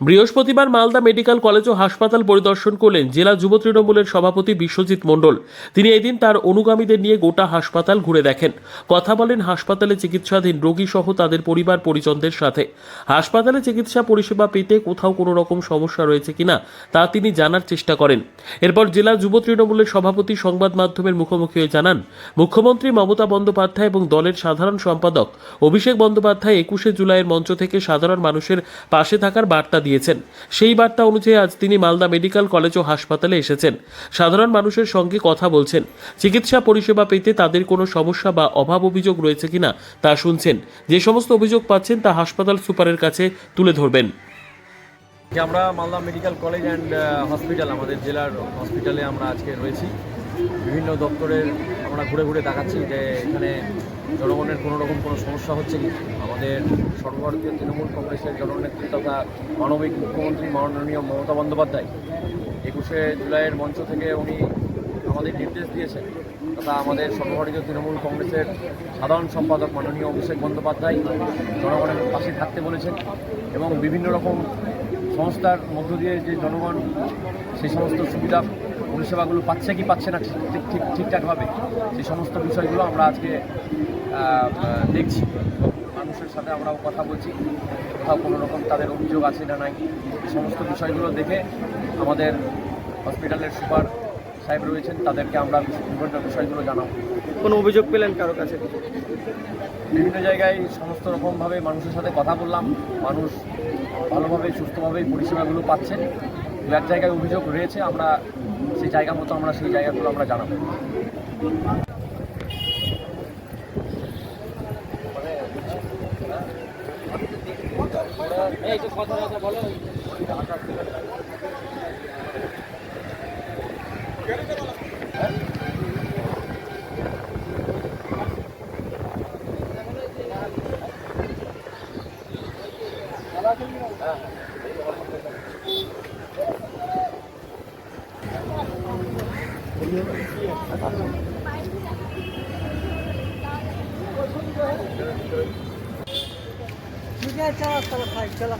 বৃহস্পতিবার Malda medical college ও হাসপাতাল পরিদর্শন করলেন জেলা যুব তৃণমূলের সভাপতি বিশ্বজিৎ মণ্ডল। তিনি এদিন তার অনুগামীদের নিয়ে গোটা হাসপাতাল ঘুরে দেখেন। কথা বলেন হাসপাতালে চিকিৎসাধীন রোগী সহ তাদের পরিবার পরিজনদের সাথে। হাসপাতালে চিকিৎসা পরিষেবা পেতে কোথাও কোনো রকম সমস্যা রয়েছে কিনা তা তিনি জানার চেষ্টা করেন। এরপর জেলা যুব তৃণমূলের সভাপতি সংবাদ মাধ্যমের মুখোমুখি হয়ে জানান, মুখ্যমন্ত্রী মমতা বন্দ্যোপাধ্যায় এবং দলের সাধারণ সম্পাদক অভিষেক বন্দ্যোপাধ্যায় একুশে জুলাইয়ের মঞ্চ থেকে সাধারণ মানুষের পাশে থাকার বার্তা দিয়েছেন। সেই বার্তা অনুযায়ী আজ তিনি মালদা মেডিকেল কলেজ ও হাসপাতালে এসেছেন। সাধারণ মানুষের সঙ্গে কথা বলছেন। চিকিৎসা পরিষেবা পেতে তাদের কোনো সমস্যা বা অভাব অভিযোগ রয়েছে কিনা তা শুনছেন। যে সমস্ত অভিযোগ পাচ্ছেন তা হাসপাতাল সুপারের কাছে তুলে ধরবেন। আমরা Malda medical college and hospital, আমাদের জেলার হসপিটালে আমরা আজকে রয়েছি। বিভিন্ন দপ্তরের আমরা ঘুরে ঘুরে দেখাচ্ছি যে এখানে জনগণের কোনো রকম কোনো সমস্যা হচ্ছে কি? আমাদের সর্বভারতীয় তৃণমূল কংগ্রেসের জননেত্রী তথা মানবিক মুখ্যমন্ত্রী মাননীয় মমতা বন্দ্যোপাধ্যায় একুশে জুলাইয়ের মঞ্চ থেকে উনি আমাদের নির্দেশ দিয়েছেন তথা আমাদের সর্বভারতীয় তৃণমূল কংগ্রেসের সাধারণ সম্পাদক মাননীয় অভিষেক বন্দ্যোপাধ্যায় জনগণের পাশে থাকতে বলেছেন এবং বিভিন্ন রকম সংস্থার মধ্য দিয়ে যে জনগণ সেই সমস্ত সুবিধা পরিষেবাগুলো পাচ্ছে কি পাচ্ছে না ঠিক ঠিক ঠিক ঠিকঠাকভাবে সেই সমস্ত বিষয়গুলো আমরা আজকে দেখছি। মানুষের সাথে আমরাও কথা বলছি। কোথাও কোনো রকম তাদের অভিযোগ আছে না নাই এই সমস্ত বিষয়গুলো দেখে আমাদের হসপিটালের সুপার সাহেব রয়েছেন তাদেরকে আমরা বিভিন্ন বিষয়গুলো জানাব। কোনো অভিযোগ পেলেন কারও কাছে? বিভিন্ন জায়গায় সমস্ত রকমভাবে মানুষের সাথে কথা বললাম। মানুষ ভালোভাবে সুস্থভাবে পরিষেবাগুলো পাচ্ছে। দু এক জায়গায় অভিযোগ রয়েছে আমরা সেই জায়গা মতো আমরা সেই জায়গাগুলো আমরা জানাব। ঠিক আছে চলো চলো ভাই চলো।